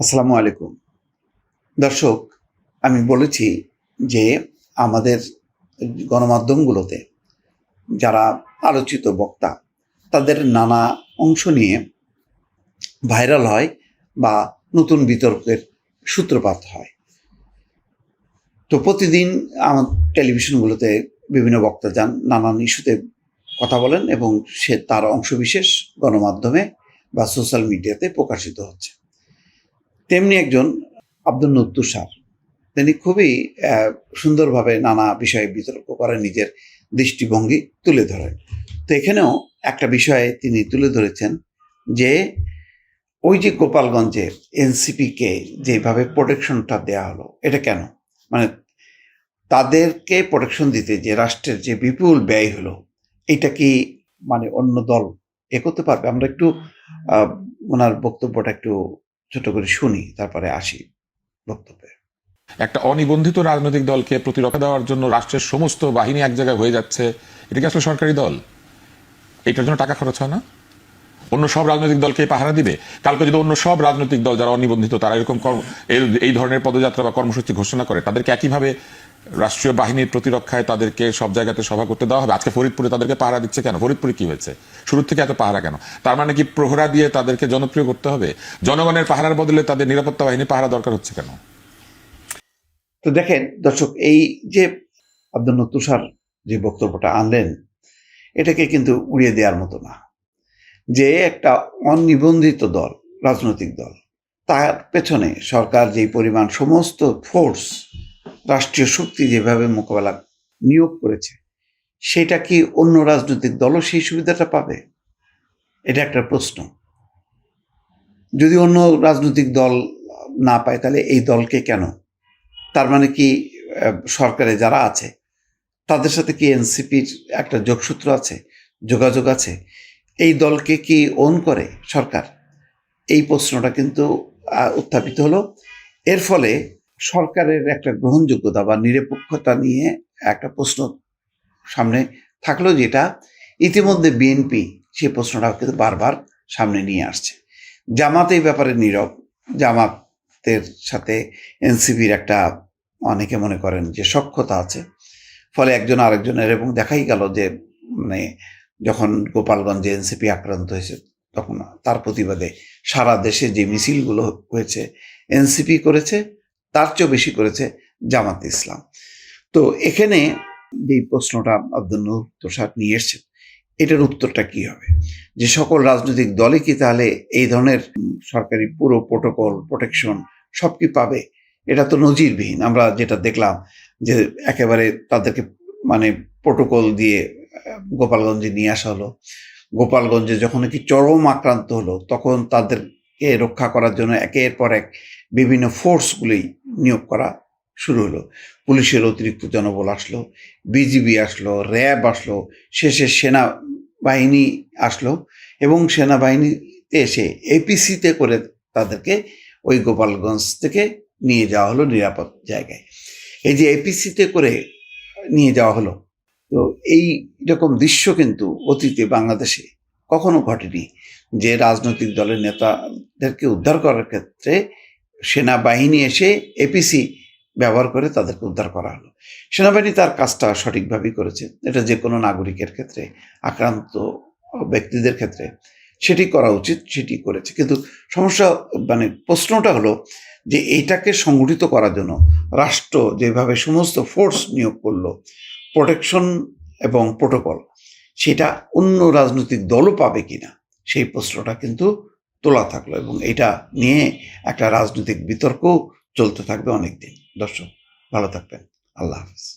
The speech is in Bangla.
আসসালামু আলাইকুম। দর্শক, আমি বলেছি যে আমাদের গণমাধ্যমগুলোতে যারা আলোচিত বক্তা, তাদের নানা অংশ নিয়ে ভাইরাল হয় বা নতুন বিতর্কের সূত্রপাত হয়। তো প্রতিদিন আমার টেলিভিশনগুলোতে বিভিন্ন বক্তা যান, নানান ইস্যুতে কথা বলেন এবং সে তার অংশবিশেষ গণমাধ্যমে বা সোশ্যাল মিডিয়াতে প্রকাশিত হচ্ছে। তেমনি একজন আব্দুল নত্তুসার তিনি খুবই সুন্দরভাবে নানা বিষয়ে বিতর্ক করেন নিজের দৃষ্টিভঙ্গি তুলে ধরেন। তো এখানেও একটা বিষয়ে তিনি তুলে ধরেছেন যে, ওই যে গোপালগঞ্জে এনসিপিকে যেভাবে প্রোটেকশনটা দেওয়া হলো, এটা কেন? মানে তাদেরকে প্রোটেকশন দিতে যে রাষ্ট্রের যে বিপুল ব্যয় হলো, এটা কি মানে অন্য দল এ করতে পারবে? আমরা একটু ওনার বক্তব্যটা একটু ছোট করে শুনি, তারপরে আসি বক্তব্যে। একটা অনিবন্ধিত রাজনৈতিক দলকে প্রতিরক্ষা দেওয়ার জন্য রাষ্ট্রের সমস্ত বাহিনী এক জায়গায় হয়ে যাচ্ছে, এটা কি আসলে সরকারি দল? এটার জন্য টাকা খরচ হয় না? অন্য সব রাজনৈতিক দলকে পাহারা দিবে? কালকে যদি অন্য সব রাজনৈতিক দল যারা অনিবন্ধিত, তারা এরকম এই ধরনের পদযাত্রা বা কর্মসূচি ঘোষণা করে, তাদেরকে একইভাবে রাষ্ট্রীয় বাহিনীর প্রতিরক্ষায় তাদেরকে সব জায়গাতে সভা করতে দেওয়া হবে। আজকে ফরিদপুরে তাদেরকে পাহারা দিচ্ছে কেন? ফরিদপুরে কি হয়েছে? শুরু থেকে এত পাহারা কেন? তার মানে কি প্রহরা দিয়ে তাদেরকে জনপ্রিয় করতে হবে? জনগণের পাহারার বদলে তাদের নিরাপত্তা বাহিনী পাহারা দরকার হচ্ছে কেন? তো দেখেন, দর্শক, এই যে আব্দুল নতুসার যে বক্তব্যটা আনলেন, এটাকে কিন্তু উড়িয়ে দেওয়ার মতো না। যে একটা অনিবন্ধিত দল, রাজনৈতিক দল, তার পেছনে সরকার যেই পরিমাণ সমস্ত ফোর্স রাষ্ট্রীয় শক্তি যেভাবে মোকাবেলা নিয়োগ করেছে, সেটা কি অন্য রাজনৈতিক দলও সেই সুবিধাটা পাবে? এটা একটা প্রশ্ন। যদি অন্য রাজনৈতিক দল না পায়, তাহলে এই দলকে কেন? তার মানে কি সরকারে যারা আছে, তাদের সাথে কি এনসিপির একটা যোগসূত্র আছে, যোগাযোগ আছে? এই দলকে কি ওন করে সরকার? এই প্রশ্নটা কিন্তু উত্থাপিত হলো। এর ফলে সরকারের একটা গ্রহণযোগ্যতা বা নিরপেক্ষতা নিয়ে একটা প্রশ্ন সামনে থাকল যেটা ইতিমধ্যে বিএনপি সেই প্রশ্নটা কিন্তু বারবার সামনে নিয়ে আসছে। জামাত এই ব্যাপারে নীরব। জামাতের সাথে এনসিপির একটা অনেকে মনে করেন যে সক্ষতা আছে। ফলে একজন আরেকজনের এবং দেখাই গেল যে মানে যখন গোপালগঞ্জে এনসিপি আক্রান্ত হয়েছে তখন তার প্রতিবাদে সারা দেশে যে মিছিলগুলো হয়েছে এনসিপি করেছে তার চেয়েও বেশি করেছে জামাত ইসলাম। তো এখানে যে প্রশ্নটা আব্দুল নূর তোষাক নিয়ে এসছেন এটার উত্তরটা কি হবে? যে সকল রাজনৈতিক দলে কি তাহলে এই ধরনের সরকারি পুরো প্রোটোকল প্রোটেকশন সব কি পাবে? এটা তো নজিরবিহীন। আমরা যেটা দেখলাম যে একেবারে তাদেরকে মানে প্রোটোকল দিয়ে, গোপালগঞ্জে নিয়ে আসা হলো। গোপালগঞ্জে যখন কি চরম আক্রান্ত হলো, তখন তাদেরকে রক্ষা করার জন্য একের পর এক বিভিন্ন ফোর্সগুলি নিয়োগ করা শুরু হলো। পুলিশের অতিরিক্ত জনবল আসলো বিজিবি আসলো, র্যাব আসলো, শেষে সেনা বাহিনী আসলো এবং সেনাবাহিনীতে এসে এপিসিতে করে তাদেরকে ওই গোপালগঞ্জ থেকে নিয়ে যাওয়া হলো নিরাপদ জায়গায়। এই যে এপিসিতে করে নিয়ে যাওয়া হলো, তো এই রকম দৃশ্য কিন্তু অতীতে বাংলাদেশে কখনো ঘটেনি যে রাজনৈতিক দলের নেতাদেরকে উদ্ধার করার ক্ষেত্রে সেনাবাহিনী এসে এপিসি ব্যবহার করে তাদেরকে উদ্ধার করা হলো। সেনাবাহিনী তার কাজটা সঠিকভাবেই করেছে। এটা যে কোনো নাগরিকের ক্ষেত্রে, আক্রান্ত ব্যক্তিদের ক্ষেত্রে সেটি করা উচিত, সেটি করেছে। কিন্তু সমস্যা মানে প্রশ্নটা হলো যে এইটাকে সংগঠিত করার জন্য রাষ্ট্র যেভাবে সমস্ত ফোর্স নিয়োগ করল প্রোটেকশন এবং প্রোটোকল সেটা অন্য রাজনৈতিক দলও পাবে কিনা, সেই প্রশ্নটা কিন্তু তোলা থাকল এবং এটা নিয়ে একটা রাজনৈতিক বিতর্ক চলতে থাকবে অনেকদিন। দর্শক, ভালো থাকবেন। আল্লাহ হাফিজ।